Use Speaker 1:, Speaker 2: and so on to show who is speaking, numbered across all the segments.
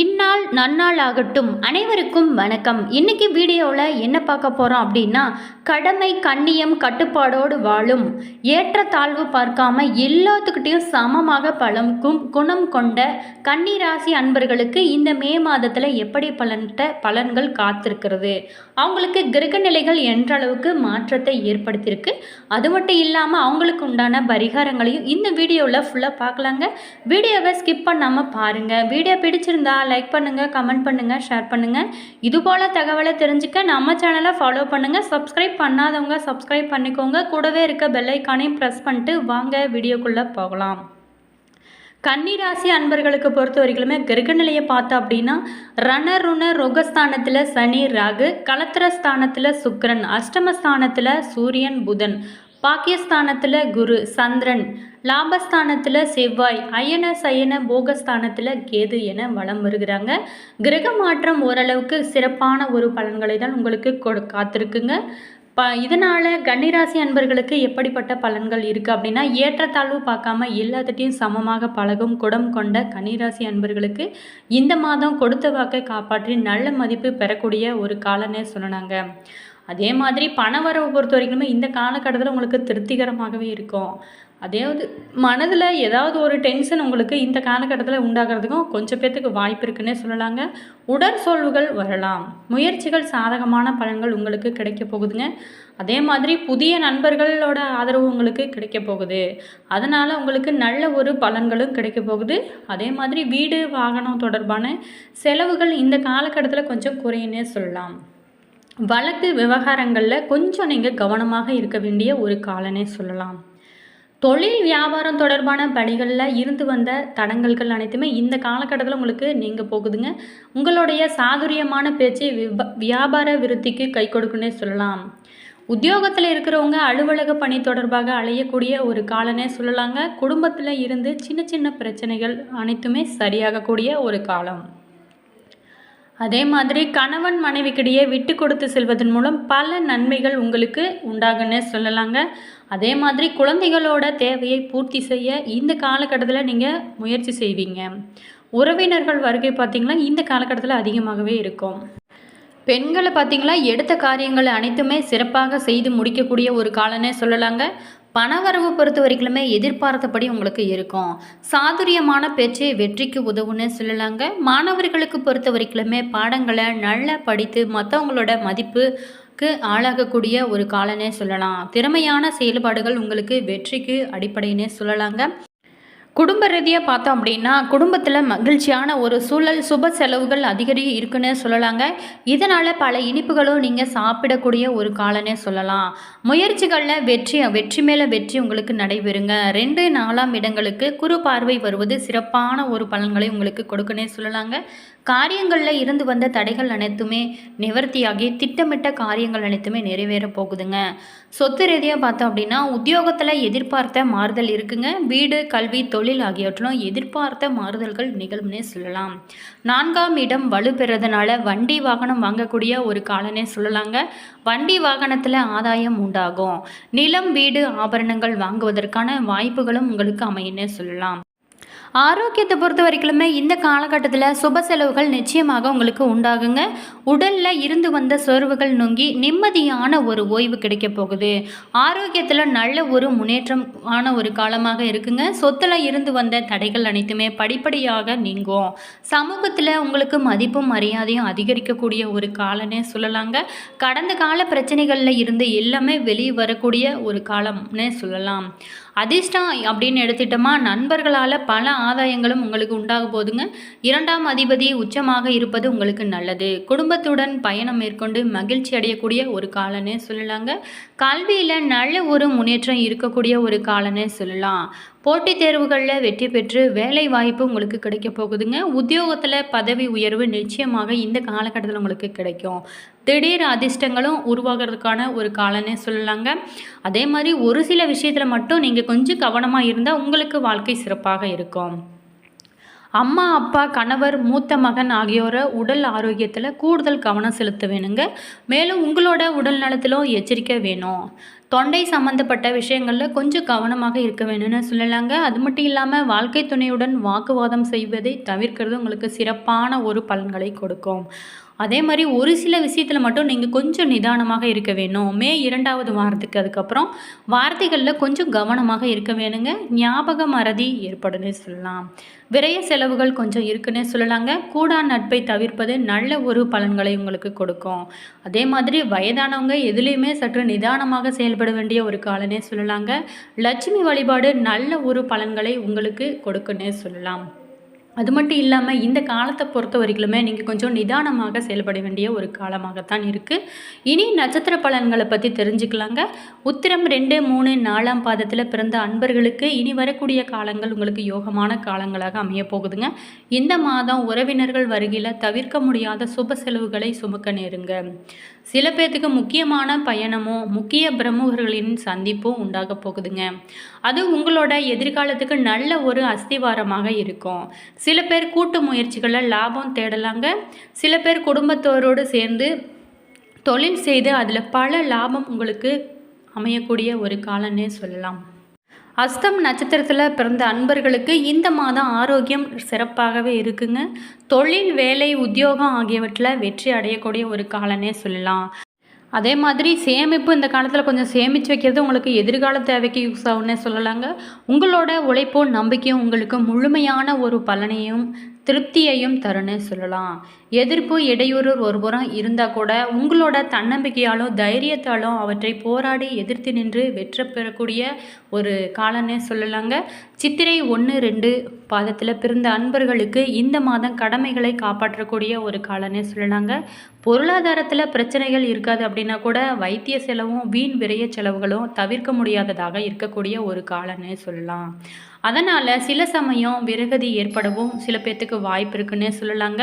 Speaker 1: இந்நாள் நன்னாள் ஆகட்டும். அனைவருக்கும் வணக்கம். இன்னைக்கு வீடியோவில் என்ன பார்க்க போகிறோம் அப்படின்னா கடமை கண்ணியம் கட்டுப்பாடோடு வாழும். ஏற்றத்தாழ்வு பார்க்காம எல்லாத்துக்கிட்டையும் சமமாக பலம் குணம் கொண்ட கன்னிராசி அன்பர்களுக்கு இந்த மே மாதத்தில் எப்படி பலன்கிட்ட பலன்கள் காத்திருக்கிறது? அவங்களுக்கு கிரக நிலைகள் என்ற அளவுக்கு மாற்றத்தை ஏற்படுத்தியிருக்கு. அது மட்டும் இல்லாமல் அவங்களுக்கு உண்டான பரிகாரங்களையும் இந்த வீடியோவில் ஃபுல்லாக பார்க்கலாங்க. வீடியோவை ஸ்கிப் பண்ணாமல் பாருங்கள் வீடியோ பிடிச்சிருந்தா லைக் பண்ணுங்கள் கமெண்ட் பண்ணுங்கள் ஷேர் பண்ணுங்கள் இதுபோல் தகவலை தெரிஞ்சுக்க நம்ம சேனலை ஃபாலோ பண்ணுங்கள் சப்ஸ்கிரைப் பண்ணாதவங்க சப்ஸ்கிரைப் பண்ணிக்கோங்க. கூடவே இருக்க பெல்லைக்கானையும் ப்ரெஸ் பண்ணிட்டு வாங்க வீடியோக்குள்ளே போகலாம். கன்னிராசி அன்பர்களுக்கு பொறுத்த வரைக்குமே கிரக நிலையை பார்த்தோம் அப்படின்னா ரணருண ரோகஸ்தானத்தில் சனி ராகு கலத்திரஸ்தானத்தில் சுக்கரன் அஷ்டமஸ்தானத்தில் சூரியன் புதன் பாக்கியஸ்தானத்தில் குரு சந்திரன் லாபஸ்தானத்தில் செவ்வாய் அயன சயன போகஸ்தானத்தில் கேது என வலம் வருகிறாங்க. கிரக மாற்றம் ஓரளவுக்கு சிறப்பான ஒரு பலன்களை தான் உங்களுக்கு கொடு காத்திருக்குங்க. ப இதனால் கன்னிராசி அன்பர்களுக்கு எப்படிப்பட்ட பலன்கள் இருக்குது அப்படின்னா ஏற்றத்தாழ்வு பார்க்காம எல்லாத்துட்டையும் சமமாக பழகும் குடம் கொண்ட கன்னிராசி அன்பர்களுக்கு இந்த மாதம் கொடுத்த வாக்கை காப்பாற்றி நல்ல மதிப்பு பெறக்கூடிய ஒரு காலனே சொல்லலாங்க. அதே மாதிரி பண வரவு பொறுத்த வரைக்குமே இந்த காலகட்டத்தில் உங்களுக்கு திருப்திகரமாகவே இருக்கும். அதாவது மனதில் ஏதாவது ஒரு டென்ஷன் உங்களுக்கு இந்த காலகட்டத்தில் உண்டாகிறதுக்கும் கொஞ்சம் பேர்த்துக்கு வாய்ப்பு இருக்குன்னே சொல்லலாங்க. உடற்சோர்வுகள் வரலாம். முயற்சிகள் சாதகமான பலன்கள் உங்களுக்கு கிடைக்க போகுதுங்க. அதே மாதிரி புதிய நண்பர்களோட ஆதரவு உங்களுக்கு கிடைக்க போகுது. அதனால் உங்களுக்கு நல்ல ஒரு பலன்களும் கிடைக்க போகுது. அதே மாதிரி வீடு வாகனம் தொடர்பான செலவுகள் இந்த காலகட்டத்தில் கொஞ்சம் குறையுன்னே சொல்லலாம். வழக்கு விவகாரங்களில் கொஞ்சம் நீங்கள் கவனமாக இருக்க வேண்டிய ஒரு காலனே சொல்லலாம். தொழில் வியாபாரம் தொடர்பான பணிகளில் இருந்து வந்த தடங்கல்கள் அனைத்துமே இந்த காலகட்டத்தில் உங்களுக்கு நீங்கள் போகுதுங்க. உங்களுடைய சாதுரியமான பேச்சு வியாபார விருத்திக்கு கை கொடுக்குன்னே சொல்லலாம். உத்தியோகத்தில் இருக்கிறவங்க அலுவலக பணி தொடர்பாக அலையக்கூடிய ஒரு காலனே சொல்லலாங்க. குடும்பத்தில் இருந்து சின்ன சின்ன பிரச்சனைகள் அனைத்துமே சரியாகக்கூடிய ஒரு காலம். அதே மாதிரி கணவன் மனைவிக்கிடையே விட்டு கொடுத்து செல்வதன் மூலம் பல நன்மைகள் உங்களுக்கு உண்டாகுன்னு சொல்லலாங்க. அதே மாதிரி குழந்தைகளோட தேவையை பூர்த்தி செய்ய இந்த காலகட்டத்தில் நீங்கள் முயற்சி செய்வீங்க. உறவினர்கள் வருகை பார்த்திங்கன்னா இந்த காலகட்டத்தில் அதிகமாகவே இருக்கும். பெண்களை பார்த்திங்களா எடுத்த காரியங்கள் அனைத்துமே சிறப்பாக செய்து முடிக்கக்கூடிய ஒரு காலனே சொல்லலாங்க. பணவரவு பொறுத்த வரைக்குமே எதிர்பார்த்தபடி உங்களுக்கு இருக்கும். சாதுரியமான பேச்சு வெற்றிக்கு உதவுன்னு சொல்லலாங்க. மாணவர்களுக்கு பொறுத்த வரைக்குமே பாடங்களை நல்லா படித்து மற்றவங்களோட மதிப்பு மதிப்புக்கு ஆளாகக்கூடிய ஒரு காலனே சொல்லலாம். திறமையான செயல்பாடுகள் உங்களுக்கு வெற்றிக்கு அடிப்படைன்னே சொல்லலாங்க. குடும்ப ரீதியாக பார்த்தோம் அப்படின்னா குடும்பத்தில் மகிழ்ச்சியான ஒரு சூழல் சுப செலவுகள் அதிகரி இருக்குன்னு சொல்லலாங்க. இதனால் பல இனிப்புகளும் நீங்கள் சாப்பிடக்கூடிய ஒரு காலனே சொல்லலாம். முயற்சிகளில் வெற்றி வெற்றி மேலே வெற்றி உங்களுக்கு நடைபெறுங்க. ரெண்டு நாலாம் இடங்களுக்கு குறு பார்வை வருவது சிறப்பான ஒரு பலன்களை உங்களுக்கு கொடுக்கனே சொல்லலாங்க. காரியங்களில் இருந்து வந்த தடைகள் அனைத்துமே நிவர்த்தியாகி திட்டமிட்ட காரியங்கள் அனைத்துமே நிறைவேற போகுதுங்க. சொத்து ரீதியாக பார்த்தோம் அப்படின்னா உத்தியோகத்தில் எதிர்பார்த்த மாறுதல் இருக்குங்க. வீடு கல்வி தொழில் ஆகியவற்றிலும் எதிர்பார்த்த மாறுதல்கள் நிகழும்னே சொல்லலாம். நான்காம் இடம் வலுப்பெறதுனால வண்டி வாகனம் வாங்கக்கூடிய ஒரு காலனே சொல்லலாங்க. வண்டி வாகனத்தில் ஆதாயம் உண்டாகும். நிலம் வீடு ஆபரணங்கள் வாங்குவதற்கான வாய்ப்புகளும் உங்களுக்கு அமையுன்னே சொல்லலாம். ஆரோக்கியத்தை பொறுத்த வரைக்குமே இந்த காலகட்டத்தில் சுப செலவுகள் நிச்சயமாக உங்களுக்கு உண்டாகுங்க. உடலில் இருந்து வந்த சோர்வுகள் நொங்கி நிம்மதியான ஒரு ஓய்வு கிடைக்க போகுது. ஆரோக்கியத்தில் நல்ல ஒரு முன்னேற்றம் ஆன ஒரு காலமாக இருக்குங்க. சொத்தில் இருந்து வந்த தடைகள் அனைத்துமே படிப்படியாக நீங்கும். சமூகத்தில் உங்களுக்கு மதிப்பும் மரியாதையும் அதிகரிக்கக்கூடிய ஒரு காலனே சொல்லலாங்க. கடந்த கால பிரச்சனைகளில் இருந்து எல்லாமே வெளியே வரக்கூடிய ஒரு காலம்னே சொல்லலாம். அதிர்ஷ்டம் அப்படின்னு எடுத்துட்டோமா? நண்பர்களால் பல ஆதாயங்களும் உங்களுக்கு உண்டாக போதுங்க. இரண்டாம் அதிபதி உச்சமாக இருப்பது உங்களுக்கு நல்லது. குடும்பத்துடன் பயணம் மேற்கொண்டு மகிழ்ச்சி அடையக்கூடிய ஒரு காலன்னு சொல்லலாங்க. கல்வியில் நல்ல ஒரு முன்னேற்றம் இருக்கக்கூடிய ஒரு காலனே சொல்லலாம். போட்டித் தேர்வுகளில் வெற்றி பெற்று வேலை வாய்ப்பு உங்களுக்கு கிடைக்க போகுதுங்க. உத்தியோகத்தில் பதவி உயர்வு நிச்சயமாக இந்த காலகட்டத்தில் உங்களுக்கு கிடைக்கும். திடீர் அதிர்ஷ்டங்களும் உருவாகிறதுக்கான ஒரு காலனே சொல்லலாங்க. அதே மாதிரி ஒரு சில விஷயத்தில் மட்டும் நீங்கள் கொஞ்சம் கவனமாக இருந்தால் உங்களுக்கு வாழ்க்கை சிறப்பாக இருக்கும். அம்மா அப்பா கணவர் மூத்த மகன் ஆகியோரை உடல் ஆரோக்கியத்தில் கூடுதல் கவனம் செலுத்த வேணுங்க மேலும் உங்களோட உடல் நலத்திலும் எச்சரிக்கை வேணும். தொண்டை சம்மந்தப்பட்ட விஷயங்களில் கொஞ்சம் கவனமாக இருக்க வேணும்னு சொல்லலாங்க. அது மட்டும் இல்லாமல் வாழ்க்கை துணையுடன் வாக்குவாதம் செய்வதை தவிர்க்கிறது உங்களுக்கு சிறப்பான ஒரு பலன்களை கொடுக்கும். அதே மாதிரி ஒரு சில விஷயத்தில் மட்டும் நீங்கள் கொஞ்சம் நிதானமாக இருக்க வேணும். மே இரண்டாவது வாரத்துக்கு அதுக்கப்புறம் வார்த்தைகளில் கொஞ்சம் கவனமாக இருக்க வேணுங்க. ஞாபக மறதி ஏற்படுன்னு சொல்லலாம். விரைய செலவுகள் கொஞ்சம் இருக்குன்னே சொல்லலாங்க. கூடா நட்பை தவிர்ப்பது நல்ல ஒரு பலன்களை உங்களுக்கு கொடுக்கும். அதே மாதிரி வயதானவங்க எதுலேயுமே சற்று நிதானமாக செயல்பட வேண்டிய ஒரு காலனே சொல்லலாங்க. லட்சுமி வழிபாடு நல்ல ஒரு பலன்களை உங்களுக்கு கொடுக்குன்னே சொல்லலாம். அது மட்டும் இல்லாமல் இந்த காலத்தை பொறுத்த வரைக்குமே நீங்கள் கொஞ்சம் நிதானமாக செயல்பட வேண்டிய ஒரு காலமாகத்தான் இருக்குது இனி நட்சத்திர பலன்களை பற்றி தெரிஞ்சுக்கலாங்க. உத்திரம் ரெண்டு மூணு நாலாம் பாதத்தில் பிறந்த அன்பர்களுக்கு இனி வரக்கூடிய காலங்கள் உங்களுக்கு யோகமான காலங்களாக அமைய போகுதுங்க. இந்த மாதம் உறவினர்கள் வருகையில் தவிர்க்க முடியாத சுப செலவுகளை சுமக்க நேருங்க. சில பேர்த்துக்கு முக்கியமான பயணமும் முக்கிய பிரமுகர்களின் சந்திப்பும் உண்டாக போகுதுங்க. அது உங்களோட எதிர்காலத்துக்கு நல்ல ஒரு அஸ்திவாரமாக இருக்கும். சில பேர் கூட்டு முயற்சிகளில் லாபம் தேடலாங்க. சில பேர் குடும்பத்தோரோடு சேர்ந்து தொழில் செய்து அதில் பல லாபம் உங்களுக்கு அமையக்கூடிய ஒரு காலன்னே சொல்லலாம். அஸ்தம் நட்சத்திரத்தில் பிறந்த அன்பர்களுக்கு இந்த மாதம் ஆரோக்கியம் சிறப்பாகவே இருக்குங்க. தொழில் வேலை உத்தியோகம் ஆகியவற்றில் வெற்றி அடையக்கூடிய ஒரு காலனே சொல்லலாம். அதே மாதிரி சேமிப்பு இந்த காலத்தில் கொஞ்சம் சேமித்து வைக்கிறது உங்களுக்கு எதிர்கால தேவைக்கு யூஸ் ஆகும்னே சொல்லலாங்க. உங்களோட உழைப்பும் நம்பிக்கையும் உங்களுக்கு முழுமையான ஒரு பலனையும் திருப்தியையும் தருன்னு சொல்லலாம். எதிர்ப்பு இடையூறு ஒருபுறம் இருந்தால் கூட உங்களோட தன்னம்பிக்கையாலும் தைரியத்தாலும் அவற்றை போராடி எதிர்த்து நின்று வெற்ற பெறக்கூடிய ஒரு காலன்னு சொல்லலாங்க. சித்திரை ஒன்று ரெண்டு பாதத்தில் பிறந்த அன்பர்களுக்கு இந்த மாதம் கடமைகளை காப்பாற்றக்கூடிய ஒரு காலன்னு சொல்லலாங்க. பொருளாதாரத்தில் பிரச்சனைகள் இருக்காது அப்படின்னா கூட வைத்திய செலவும் வீண் விரைய செலவுகளும் தவிர்க்க முடியாததாக இருக்கக்கூடிய ஒரு காலன்னு சொல்லலாம். அதனால் சில சமயம் விரகதி ஏற்படவும் சில பேர்த்துக்கு வாய்ப்பு இருக்குன்னே சொல்லலாங்க.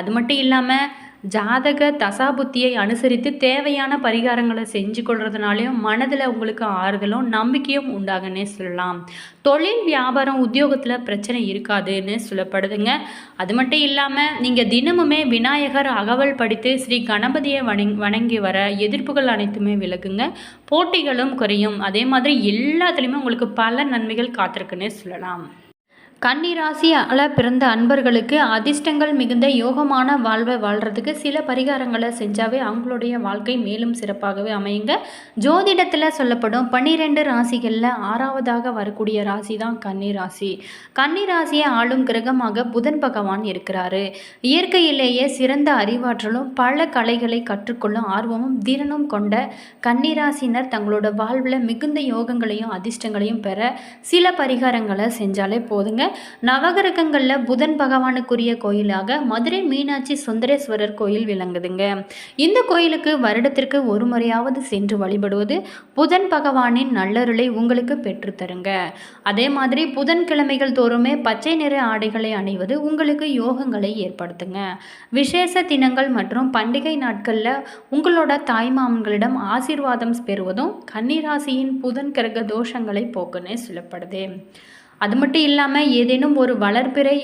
Speaker 1: அது மட்டும் இல்லாமல் ஜாதக தசாபுத்தியை அனுசரித்து தேவையான பரிகாரங்களை செஞ்சு கொள்றதுனாலையும் மனதில் உங்களுக்கு ஆறுதலும் நம்பிக்கையும் உண்டாகனே சொல்லலாம். தொழில் வியாபாரம் உத்தியோகத்தில் பிரச்சனை இருக்காதுன்னு சொல்லப்படுதுங்க. அது மட்டும் இல்லாமல் நீங்கள் தினமுமே விநாயகர் அகவல் படித்து ஸ்ரீ கணபதியை வணங் வணங்கி வர எதிர்ப்புகள் அனைத்துமே விலகுங்க. போட்டிகளும் குறையும். அதே மாதிரி எல்லாத்துலேயுமே உங்களுக்கு பல நன்மைகள் காத்திருக்குன்னே சொல்லலாம். கன்னிராசியால் பிறந்த அன்பர்களுக்கு அதிர்ஷ்டங்கள் மிகுந்த யோகமான வாழ்வை வாழ்கிறதுக்கு சில பரிகாரங்களை செஞ்சாவே அவங்களுடைய வாழ்க்கை மேலும் சிறப்பாகவே அமையுங்க. ஜோதிடத்தில் சொல்லப்படும் பன்னிரெண்டு ராசிகளில் ஆறாவதாக வரக்கூடிய ராசி தான் கன்னிராசி. கன்னிராசியை ஆளும் கிரகமாக புதன் பகவான் இருக்கிறாரு. இயற்கையிலேயே சிறந்த அறிவாற்றலும் பல கலைகளை கற்றுக்கொள்ளும் ஆர்வமும் திறனும் கொண்ட கன்னிராசினர் தங்களோட வாழ்வில் மிகுந்த யோகங்களையும் அதிர்ஷ்டங்களையும் பெற சில பரிகாரங்களை செஞ்சாலே போதுங்க. நவகிரகங்களில் புதன் பகவானுக்குரிய கோயிலாக மதுரை மீனாட்சி சுந்தரேஸ்வரர் கோயில் விளங்குதுங்க. இந்த கோயிலுக்கு வருடத்திற்கு ஒரு முறையாவது சென்று வழிபடுவது புதன் பகவானின் நல்லருளை உங்களுக்கு பெற்றுத்தருங்க அதே மாதிரி புதன்கிழமைகள் தோறுமே பச்சை நிற ஆடைகளை அணிவது உங்களுக்கு யோகங்களை ஏற்படுத்துங்க. விசேஷ தினங்கள் மற்றும் பண்டிகை நாட்களில் உங்களோட தாய்மாமன்களிடம் ஆசீர்வாதம் பெறுவதும் கன்னிராசியின் புதன் கிரக தோஷங்களை போக்குன்னு சொல்லப்படுது. அது மட்டும் இல்லாமல் ஏதேனும் ஒரு வளர்பிறை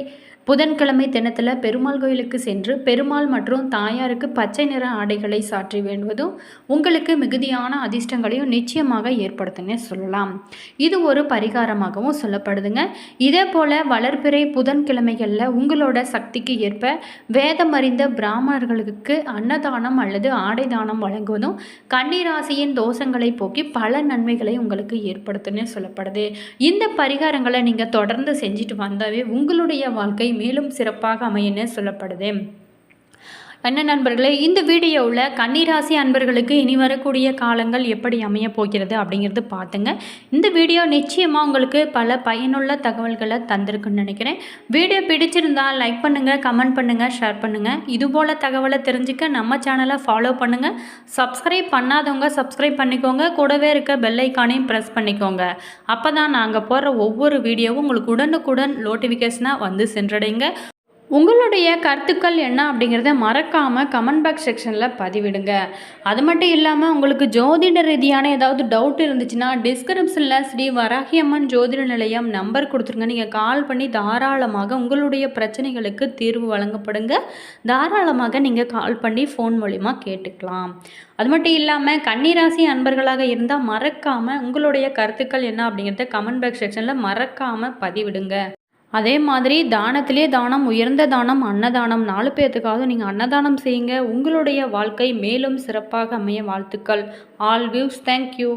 Speaker 1: புதன்கிழமை தினத்தில் பெருமாள் கோயிலுக்கு சென்று பெருமாள் மற்றும் தாயாருக்கு பச்சை நிற ஆடைகளை சாற்றி வேண்டுவதும் உங்களுக்கு மிகுதியான அதிர்ஷ்டங்களையும் நிச்சயமாக ஏற்படுத்துன்னு சொல்லலாம். இது ஒரு பரிகாரமாகவும் சொல்லப்படுதுங்க. இதே போல் வளர்பிறை புதன்கிழமைகளில் உங்களோட சக்திக்கு ஏற்ப வேதம் அறிந்த பிராமணர்களுக்கு அன்னதானம் அல்லது ஆடை தானம் வழங்குவதும் கன்னிராசியின் தோஷங்களை போக்கி பல நன்மைகளை உங்களுக்கு ஏற்படுத்துன்னு சொல்லப்படுது. இந்த பரிகாரங்களை நீங்கள் தொடர்ந்து செஞ்சுட்டு வந்தாவே உங்களுடைய வாழ்க்கை மேலும் சிறப்பாக அமையன்னு சொல்லப்படுது. என்ன நண்பர்களே இந்த வீடியோவில் கன்னிராசி அன்பர்களுக்கு இனி வரக்கூடிய காலங்கள் எப்படி அமைய போகிறது அப்படிங்கிறது பார்த்துங்க. இந்த வீடியோ நிச்சயமாக உங்களுக்கு பல பயனுள்ள தகவல்களை தந்திருக்குன்னு நினைக்கிறேன். வீடியோ பிடிச்சிருந்தால் லைக் பண்ணுங்கள் கமெண்ட் பண்ணுங்கள் ஷேர் பண்ணுங்கள் இதுபோல் தகவலை தெரிஞ்சுக்க நம்ம சேனலை ஃபாலோ பண்ணுங்கள் சப்ஸ்கிரைப் பண்ணாதவங்க சப்ஸ்கிரைப் பண்ணிக்கோங்க. கூடவே இருக்க பெல்லைக்கானையும் ப்ரெஸ் பண்ணிக்கோங்க. அப்போ தான் நாங்கள் போடுற ஒவ்வொரு வீடியோவும் உங்களுக்கு உடனுக்குடன் நோட்டிஃபிகேஷனாக வந்து சென்றடைங்க. உங்களுடைய கருத்துக்கள் என்ன அப்படிங்கிறத மறக்காமல் கமெண்ட் பாக்ஸ் செக்ஷனில் பதிவிடுங்க. அது மட்டும் இல்லாமல் உங்களுக்கு ஜோதிட ரீதியான ஏதாவது டவுட் இருந்துச்சுன்னா டிஸ்கிரிப்ஷனில் ஸ்ரீ வராகியம்மன் ஜோதிட நிலையம் நம்பர் கொடுத்துருங்க. நீங்கள் கால் பண்ணி தாராளமாக உங்களுடைய பிரச்சனைகளுக்கு தீர்வு வழங்கப்படுங்க. தாராளமாக நீங்கள் கால் பண்ணி ஃபோன் மூலிமா கேட்டுக்கலாம். அது மட்டும் இல்லாமல் கன்னிராசி அன்பர்களாக இருந்தால் மறக்காமல் உங்களுடைய கருத்துக்கள் என்ன அப்படிங்கிறத கமெண்ட் பாக்ஸ் செக்ஷனில் மறக்காமல் பதிவிடுங்க. அதே மாதிரி தானத்திலே தானம் உயர்ந்த தானம் அன்னதானம். நாலு பேர்த்துக்காவது நீங்கள் அன்னதானம் செய்யுங்க. உங்களுடைய வாழ்க்கை மேலும் சிறப்பாக அமைய வாழ்த்துக்கள். All views. Thank you.